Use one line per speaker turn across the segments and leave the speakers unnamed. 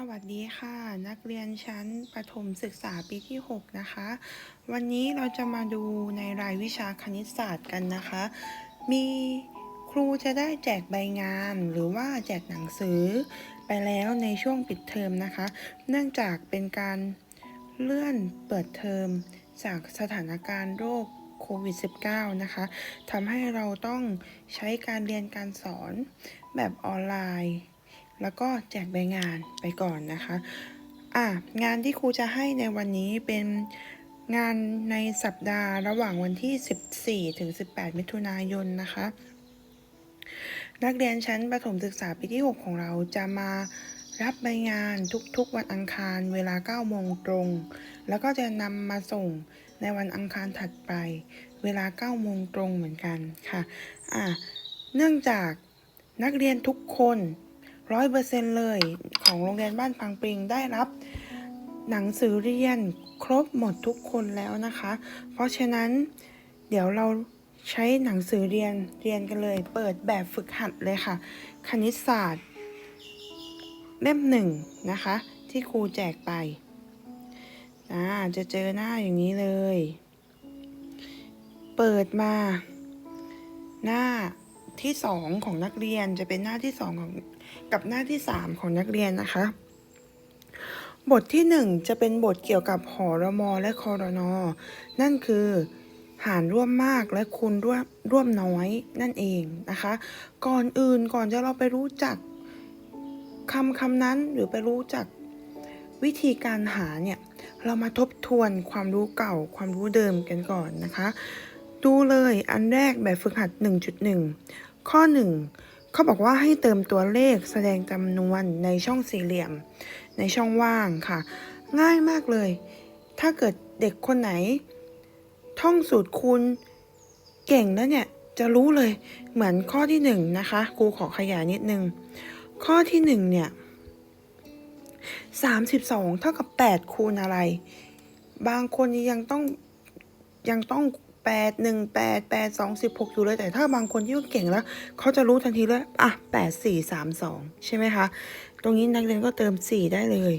สวัสดีค่ะ นักเรียนชั้นประถมศึกษาปีที่ 6 นะคะ วันนี้เราจะมาดูในรายวิชาคณิตศาสตร์กันนะคะ มีครูจะได้แจกใบงานหรือว่าแจกหนังสือไปแล้วในช่วงปิดเทอมนะคะ เนื่องจากเป็นการเลื่อนเปิดเทอมจากสถานการณ์โรคโควิด -19 นะคะทำให้เราต้องใช้การเรียนการสอนแบบออนไลน์ แล้วก็แจกใบงานไปก่อนนะคะ อะงานที่ครูจะให้ในวันนี้เป็นงานในสัปดาห์ระหว่างวันที่ 14 ถึง 18 มิถุนายนนะคะ นักเรียนชั้นประถมศึกษาปีที่ 6 ของเราจะมารับใบงานทุกๆ วันอังคารเวลา 9 โมงตรง แล้วก็จะนำมาส่งในวันอังคารถัดไป เวลา 9 โมงตรงเหมือนกันค่ะ อะ เนื่องจากนักเรียนทุกคน ร้อยเปอร์เซ็นเลย ของโรงเรียนบ้านพังปิงได้รับหนังสือเรียนครบหมดทุกคนแล้วนะคะ เพราะฉะนั้นเดี๋ยวเราใช้หนังสือเรียนเรียนกันเลย เปิดแบบฝึกหัดเลยค่ะ คณิตศาสตร์ เล่มหนึ่งนะคะ ที่ครูแจกไปจะเจอหน้าอย่างนี้เลย เปิดมา หน้าที่สองของนักเรียนจะเป็นหน้าที่สองของ กับหน้าที่สามของนักเรียนนะคะ บทที่หนึ่งจะเป็นบทเกี่ยวกับหอรมอและคอรนอนั่นคือหารร่วมมากและคูณร่วมร่วมน้อยนั่นเองนะคะ ก่อนอื่นก่อนจะเราไปรู้จักคำคำนั้นหรือไปรู้จักวิธีการหาเนี่ย เรามาทบทวนความรู้เก่าความรู้เดิมกันก่อนนะคะ ดูเลยอันแรกแบบฝึกหัด 1.1 ข้อ 1 เขาบอกว่าให้เติมตัวเลขแสดงจำนวนในช่องสี่เหลี่ยม ในช่องว่างค่ะ ง่ายมากเลย ถ้าเกิดเด็กคนไหน ท่องสูตรคูณเก่งแล้วเนี่ยจะรู้เลยเหมือนข้อที่หนึ่งนะคะครูขอขยายนิดนึง ข้อที่หนึ่งเนี่ยสามสิบสองเท่ากับแปดคูณอะไร บางคนยังต้องยังต้อง แปดหนึ่งแปดแปดสองสิบหกอยู่เลย แต่ถ้าบางคนที่เขาเก่งแล้ว เขาจะรู้ทันทีเลยอะแปดสี่สามสองใช่ไหมคะ ตรงนี้นักเรียนก็เติมสี่ได้เลย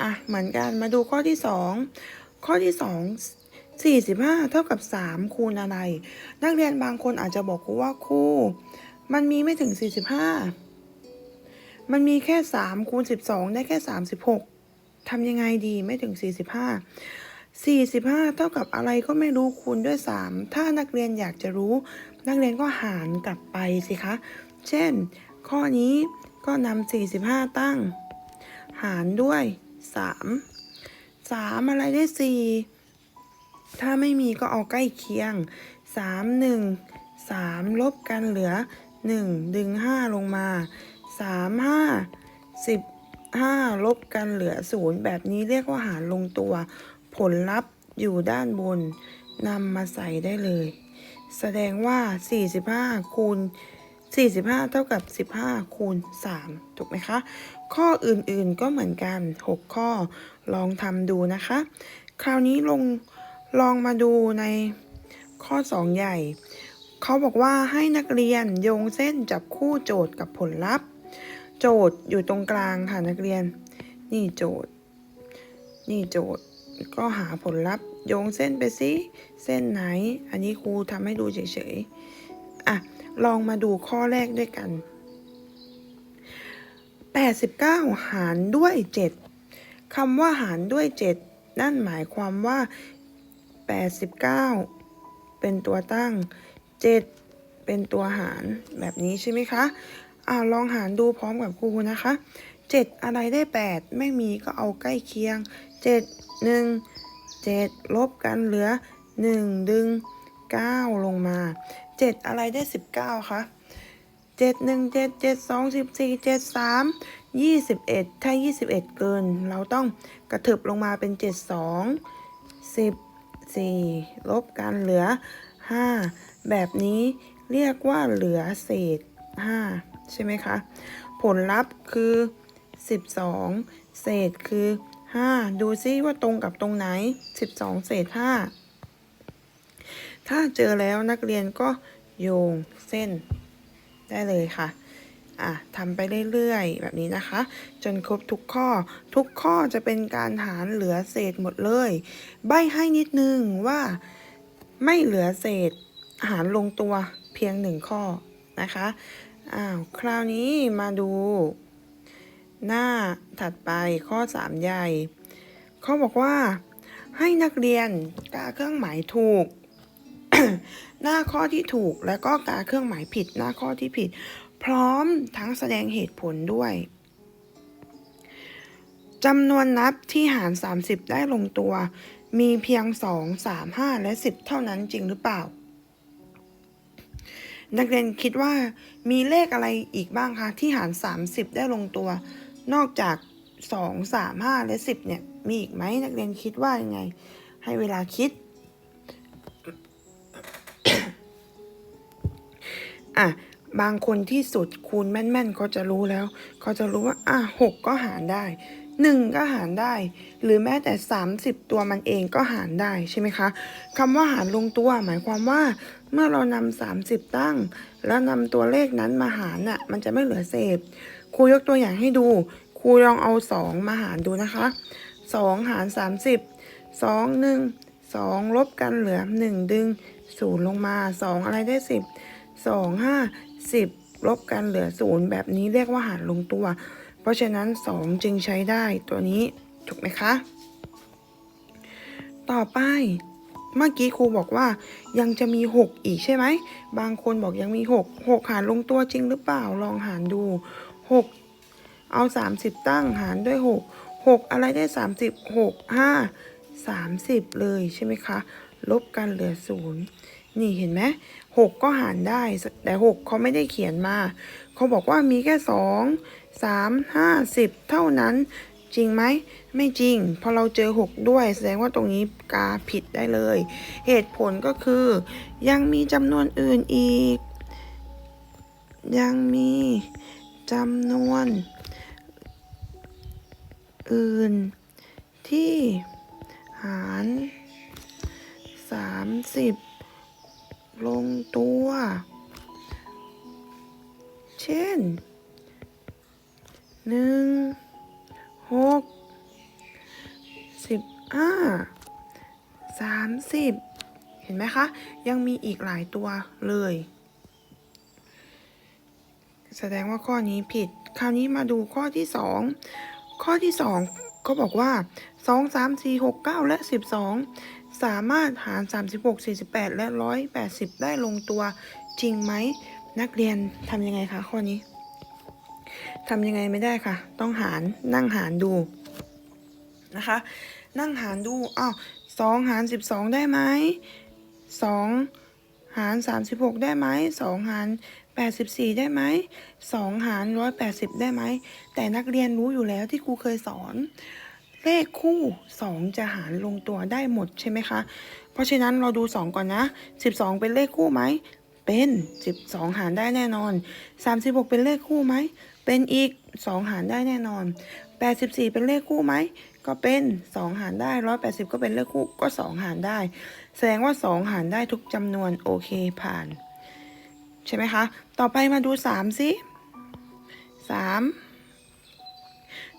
อะ เหมือนกันมาดูข้อที่สองข้อที่สองสี่สิบห้าเท่ากับสามคูณอะไร นักเรียนบางคนอาจจะบอกครูว่าครูมันมีไม่ถึงสี่สิบห้ามันมีแค่สามคูณสิบสองได้แค่สามสิบหกทำยังไงดีไม่ถึงสี่ สิบห้าสี่สิบห้าเท่ากับอะไรก็ไม่รู้คูณด้วยสามถ้านักเรียนอยากจะรู้ นักเรียนก็หารกลับไปสิคะ เช่น ข้อนี้ก็นำสี่สิบห้าตั้ง หารด้วยสามสามอะไรได้สี่ถ้าไม่มีก็เอาใกล้เคียงสามหนึ่งสามลบกันเหลือหนึ่งดึงห้าลงมาสามห้าสิบห้าลบกันเหลือศูนย์แบบนี้เรียกว่าหารลงตัว ผลลัพธ์อยู่ด้านบนนำมาใส่ได้เลย แสดงว่า 45 คูณ 45 เท่ากับ 15 คูณ 3 ถูกไหมคะ ข้ออื่นๆก็เหมือนกัน 6 ข้อลองทำดูนะคะ คราวนี้ลงลองมาดูในข้อ 2 ใหญ่ เขาบอกว่าให้นักเรียนโยงเส้นจับคู่โจทย์กับผลลัพธ์ โจทย์อยู่ตรงกลางค่ะนักเรียน นี่โจทย์ นี่โจทย์ ก็หาผลลัพธ์โยงเส้นไปสิ เส้นไหน อันนี้ครูทำให้ดูเฉยๆ อะ ลองมาดูข้อแรกด้วยกัน 89 หารด้วย 7คำว่าหารด้วย 7 นั่นหมายความว่า 89 เป็นตัวตั้ง 7 เป็นตัวหารแบบนี้ใช่ไหมคะอ่าลองหารดูพร้อมกับครูนะคะ 7 อะไรได้ 8 ไม่มีก็เอาใกล้เคียง 7 1 7ลบกันเหลือ1ดึง9ลงมา7อะไรได้19คะ7 1 7 7 2 14 7 3 21ถ้า21เกิน เราต้องกระเถิบลงมาเป็น7 2 10 4ลบกันเหลือ5แบบนี้เรียกว่าเหลือเศษ5ใช่ไหมคะ ผลลัพธ์คือ12เศษคือ 5 ดูซิว่าตรงกับตรงไหน 12 เศษ 5 ถ้าเจอแล้วนักเรียนก็โยงเส้นได้เลยค่ะอะทำไปเรื่อยๆ แบบนี้นะคะ จนครบทุกข้อ ทุกข้อจะเป็นการหารเหลือเศษหมดเลย ใบให้นิดนึงว่าไม่เหลือเศษหารลงตัวเพียงหนึ่งข้อนะคะอ้าวคราวนี้มาดู หน้าถัดไปข้อ 3 ใหญ่ เขาบอกว่า ให้นักเรียนกาเครื่องหมายถูก หน้าข้อที่ถูกแล้วก็กาเครื่องหมายผิด หน้าข้อที่ผิด พร้อมทั้งแสดงเหตุผลด้วยจำนวนนับที่หาร 30 ได้ลงตัว มีเพียง 2 3 5 และ 10 เท่านั้นจริงหรือเปล่า นักเรียนคิดว่ามีเลขอะไรอีกบ้างคะที่หาร 30 ได้ลงตัว นอกจาก2 3 5และ10เนี่ย มีอีกไหมนักเรียนคิดว่ายังไง ให้เวลาคิด อะ บางคนที่สุดคูณแม่นๆเขาจะรู้แล้วเขาจะรู้ว่า อะหกก็หารได้หนึ่งก็หารได้ หรือแม้แต่ 30 ตัวมันเองก็หารได้ใช่ไหมคะคำว่าหารลงตัว หมายความว่า เมื่อเรานำ30 ตั้ง แล้วนำตัวเลขนั้นมาหารน่ะมันจะไม่เหลือเศษ ครูยกตัวอย่างให้ดู ครูลองเอา 2 มาหารดูนะคะ 2 หาร 30 2 1 2 ลบกันเหลือ 1 ดึง 0 ลงมา 2 อะไรได้ 10 2 5 10 ลบกันเหลือ 0 แบบนี้เรียกว่าหารลงตัว เพราะฉะนั้น 2 จึงใช้ได้ตัวนี้ถูกไหมคะ ต่อไปเมื่อกี้ครูบอกว่ายังจะมี 6 อีกใช่ไหม บางคนบอกยังมี 6 6 หารลงตัวจริงหรือเปล่าลองหารดู 6เอา30ตั้งหารด้วย6 6อะไรได้30 6 5 30เลยใช่ไหมคะ ลบกันเหลือ0นี่เห็นไหม6ก็หารได้ แต่6เขาไม่ได้เขียนมา เขาบอกว่ามีแค่2 3 5 10เท่านั้น จริงไหม ไม่จริง พอเราเจอ6ด้วย แสดงว่าตรงนี้กาผิดได้เลย เหตุผลก็คือ ยังมีจำนวนอื่นอีก ยังมี จำนวน อื่น ที่ หาร 30 ลงตัว เช่น หนึ่ง หก สิบห้า สามสิบ เห็นไหมคะ ยังมีอีกหลายตัวเลย แสดงว่าข้อนี้ผิด คราวนี้มาดูข้อที่สองข้อที่สองก็บอกว่าสองสามสี่หกเก้าและสิบสองสามารถหารสามสิบหกสี่สิบแปดและร้อยแปดสิบได้ลงตัวจริงไหม นักเรียนทำยังไงคะข้อนี้ทำยังไงไม่ได้ค่ะ ต้องหารนั่งหารดูนะคะ นั่งหารดูอ้าวสองหารสิบสองได้ไหมสองหารสามสิบหกได้ไหมสองหาร แปดสิบสี่ได้ไหมสองหารร้อยแปดสิบได้ไหม แต่นักเรียนรู้อยู่แล้วที่ครูเคยสอน เลขคู่สองจะหารลงตัวได้หมดใช่ไหมคะ เพราะฉะนั้นเราดูสองก่อนนะสิบสองเป็นเลขคู่ไหม เป็นสิบสองหารได้แน่นอนสามสิบหกเป็นเลขคู่ไหม เป็นอีกสองหารได้แน่นอนแปดสิบสี่เป็นเลขคู่ไหม ก็เป็นสองหารได้ร้อยแปดสิบก็เป็นเลขคู่ ก็สองหารได้ แสดงว่าสองหารได้ทุกจำนวน โอเคผ่าน ใช่ไหมคะ ต่อไปมาดูสามสิสาม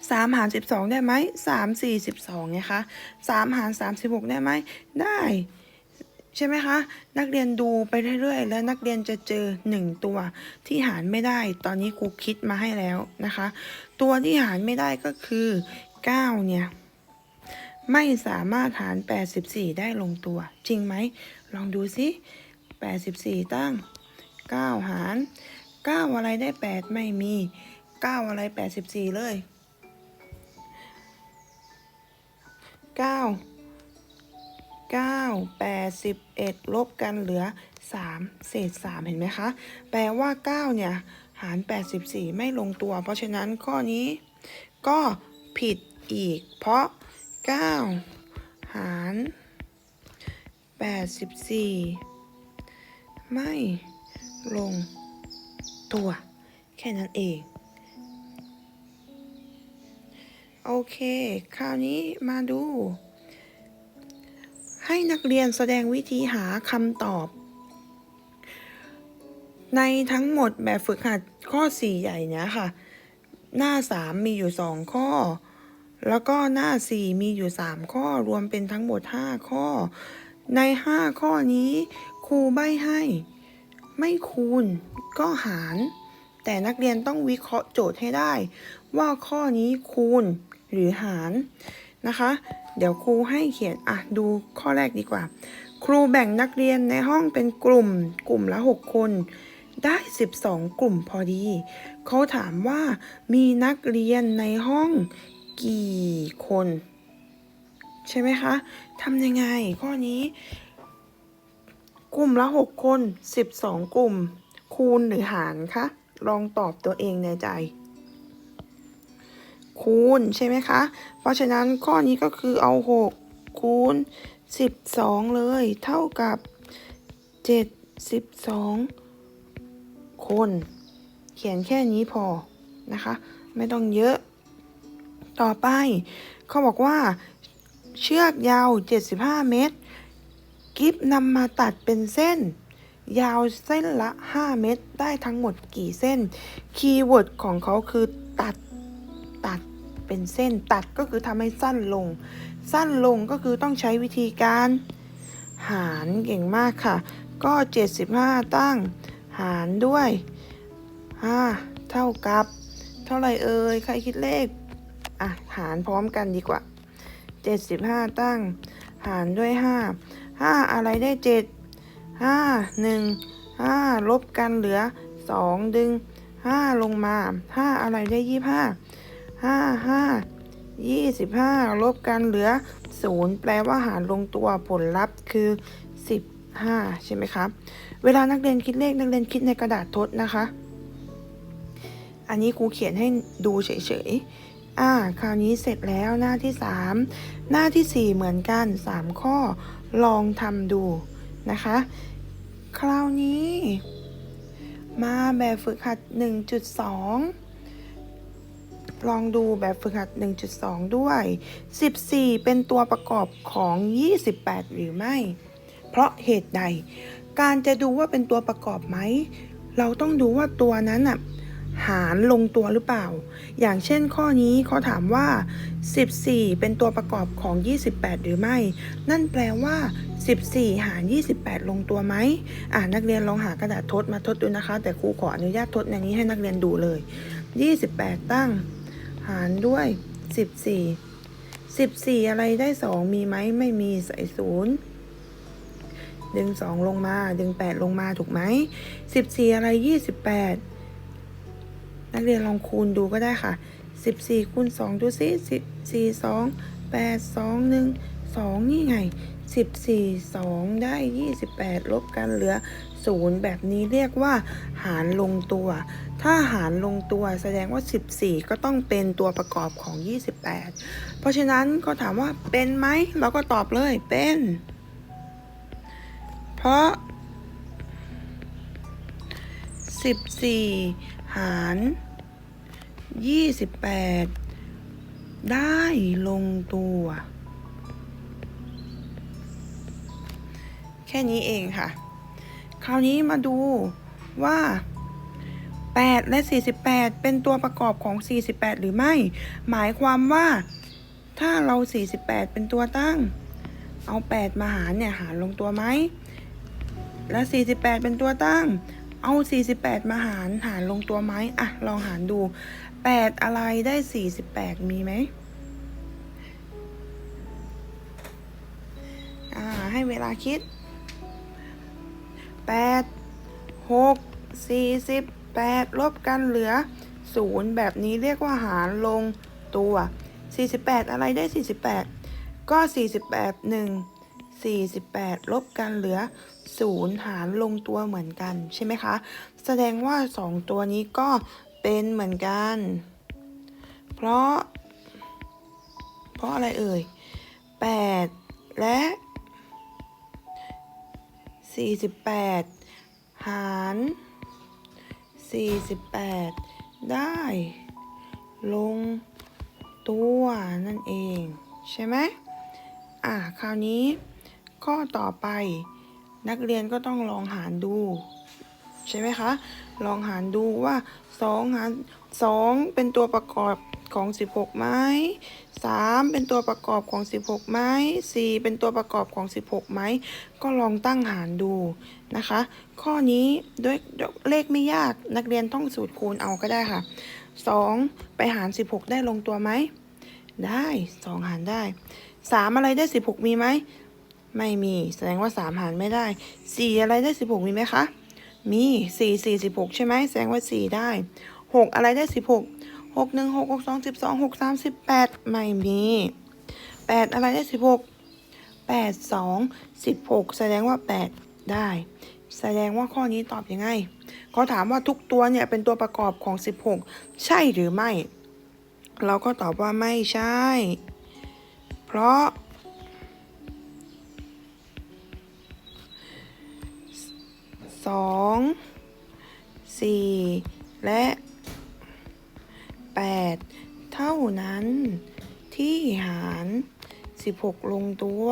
สามหารสิบสองได้ไหมสามสี่สิบสองไงคะสามหารสามสิบหกได้ไหมได้ ใช่ไหมคะ นักเรียนดูไปเรื่อยๆ แล้วนักเรียนจะเจอหนึ่งตัวที่หารไม่ได้ ตอนนี้ครูคิดมาให้แล้วนะคะ ตัวที่หารไม่ได้ก็คือเก้าเนี่ยไม่สามารถหาร 84 ได้ลงตัว จริงไหม ลองดูสิ 84 ตั้ง 9 หาร 9 อะไรได้ 8 ไม่มี 9 อะไร 84 เลย 9 9 81 ลบกันเหลือ 3 เศษ 3 เห็นไหมคะ แปลว่า 9 เนี่ย หาร 84 ไม่ลงตัว เพราะฉะนั้นข้อนี้ก็ผิดอีก เพราะ 9 หาร 84 ไม่ ลง ตัว แค่นั้นเอง โอเค คราวนี้มาดู ให้นักเรียนแสดงวิธีหาคำตอบ ในทั้งหมดแบบฝึกหัดข้อสี่ใหญ่เนี้ยค่ะ หน้าสามมีอยู่สองข้อแล้วก็หน้าสี่มีอยู่สามข้อรวมเป็นทั้งหมดห้าข้อ ในห้าข้อนี้ ครูใบให้ ไม่คูณ ก็หาร แต่นักเรียนต้องวิเคราะห์โจทย์ให้ได้ ว่าข้อนี้คูณหรือหารนะคะ เดี๋ยวครูให้เขียนอะดูข้อแรกดีกว่า ครูแบ่งนักเรียนในห้องเป็นกลุ่ม กลุ่มละ 6 คน ได้ 12 กลุ่มพอดี เขาถามว่ามีนักเรียนในห้องกี่คน ใช่ไหมคะทำยังไงข้อนี้ กลุ่มละ6คน12กลุ่ม คูณหรือหารคะ ลองตอบตัวเองในใจ คูณใช่ไหมคะ เพราะฉะนั้นข้อนี้ก็คือเอา6คูณ12เลย เท่ากับ72คน เขียนแค่นี้พอนะคะ ไม่ต้องเยอะ ต่อไปเขาบอกว่าเชือกยาว 75 เมตร กิฟนำมาตัดเป็นเส้น ยาวเส้นละ 5 เมตร ได้ทั้งหมดกี่เส้น คีย์เวิร์ดของเขาคือตัด ตัดเป็นเส้น ตัดก็คือทำให้สั้นลง สั้นลงก็คือต้องใช้วิธีการ หารเก่งมากค่ะ ก็ 75 ตั้ง หารด้วย 5 เท่ากับ เท่าไรเอ่ย ใครคิดเลข อะ หารพร้อมกันดีกว่า 75 ตั้ง หารด้วย 5 5อะไรได้7 5 1 5ลบกันเหลือ2ดึง5ลงมา5อะไรได้25 5 5 25ลบกันเหลือ0แปลว่าหารลงตัวผลลัพธ์คือ15ใช่ไหมครับเวลานักเรียนคิดเลขนักเรียนคิดในกระดาษทดนะคะ อันนี้ครูเขียนให้ดูเฉยๆอ่าคราวนี้เสร็จแล้วหน้าที่3หน้าที่4เหมือนกัน3ข้อ ลองทำดูนะคะ คราวนี้ มาแบบฝึกหัด 1.2 ลองดูแบบฝึกหัด 1.2 ด้วย 14 เป็นตัวประกอบของ 28 หรือไม่ เพราะเหตุใด การจะดูว่าเป็นตัวประกอบไหม เราต้องดูว่าตัวนั้นน่ะ หารลงตัวหรือเปล่า อย่างเช่นข้อนี้เขาถามว่า 14 เป็นตัวประกอบของ 28 หรือไม่ นั่นแปลว่า 14 หาร 28 ลงตัวไหมอ่านักเรียนลองหากระดาษทดมาทดดูนะคะ แต่ครูขออนุญาตทดในนี้ให้นักเรียนดูเลย 28 ตั้ง หารด้วย 14 14 อะไรได้ 2 มีไหมไม่มีใส่ศูนย์ดึง 2 ลงมา ดึง 8 ลงมาถูกไหม 14 อะไร 28 นักเรียนลองคูณดูก็ได้ค่ะ 14คูณ2ดูสิ14 2 8 2 1 2 นี่ไง 14 2 ได้ 28 ลบกันเหลือ 0 แบบนี้เรียกว่า หารลงตัว ถ้าหารลงตัวแสดงว่า 14 ก็ต้องเป็นตัวประกอบของ 28 เพราะฉะนั้นก็ถามว่าเป็นไหม เราก็ตอบเลยเป็น เพราะ 14 หาร 28ได้ลงตัว แค่นี้เองค่ะ คราวนี้มาดูว่า8และ48เป็นตัวประกอบของ48หรือไม่ หมายความว่าถ้าเรา48เป็นตัวตั้ง เอา8มาหารเนี่ยหารลงตัวไหม และ48เป็นตัวตั้งเอา 48 มาหาร หารลงตัวไหม อะ ลองหารดู 8อะไรได้48มีไหมอ่าให้เวลาคิด8 6 48ลบกันเหลือ0แบบนี้เรียกว่าหารลงตัว 48 อะไรได้ 48 ก็ 48 1 48 ลบกันเหลือ 0 หารลงตัวเหมือนกันใช่ไหมคะ แสดงว่า 2 ตัวนี้ก็ เป็นเหมือนกัน เพราะ เพราะอะไรเอ่ย 8 และ 48 หาร 48 ได้ ลงตัวนั่นเอง ใช่ไหมอะ คราวนี้ข้อต่อไปนักเรียนก็ต้องลองหารดู ใช่ไหมคะ ลองหารดูว่าสองหารสองเป็นตัวประกอบของสิบหกไหมสามเป็นตัวประกอบของสิบหกไหมสี่เป็นตัวประกอบของสิบหกไหมก็ลองตั้งหารดูนะคะ ข้อนี้ด้วยเลขไม่ยากนักเรียนท่องสูตรคูณเอาก็ได้ค่ะสองไปหารสิบหกได้ลงตัวไหมได้สองหารได้สามอะไรได้สิบหกมีไหมไม่มี แสดงว่าสามหารไม่ได้สี่อะไรได้สิบหกมีไหมคะ มีสี่สี่สิบหกใช่ไหมแสดงว่าสี่ได้หกอะไรได้สิบหกหกหนึ่งหกหกสองสิบสองหกสามสิบแปดไม่มีแปดอะไรได้สิบหกแปดสองสิบหกแสดงว่าแปดได้ แสดงว่าข้อนี้ตอบยังไงเขาถามว่าทุกตัวเนี่ยเป็นตัวประกอบของสิบหกใช่หรือไม่ เราก็ตอบว่าไม่ใช่ เพราะ สองสี่และแปดเท่านั้น ที่หารสิบหกลงตัว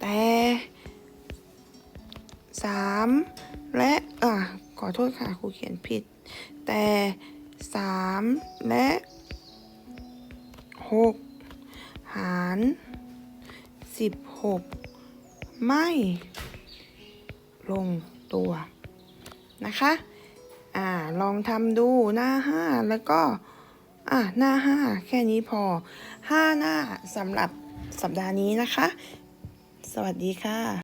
แต่สามและอะขอโทษค่ะครูเขียนผิด แต่สามและหกหาร สิบหกไม่ลงตัวนะคะ อ่า ลองทำดูหน้าห้าแล้วก็ อ่าหน้าห้าแค่นี้พอห้าหน้าสำหรับสัปดาห์นี้นะคะ สวัสดีค่ะ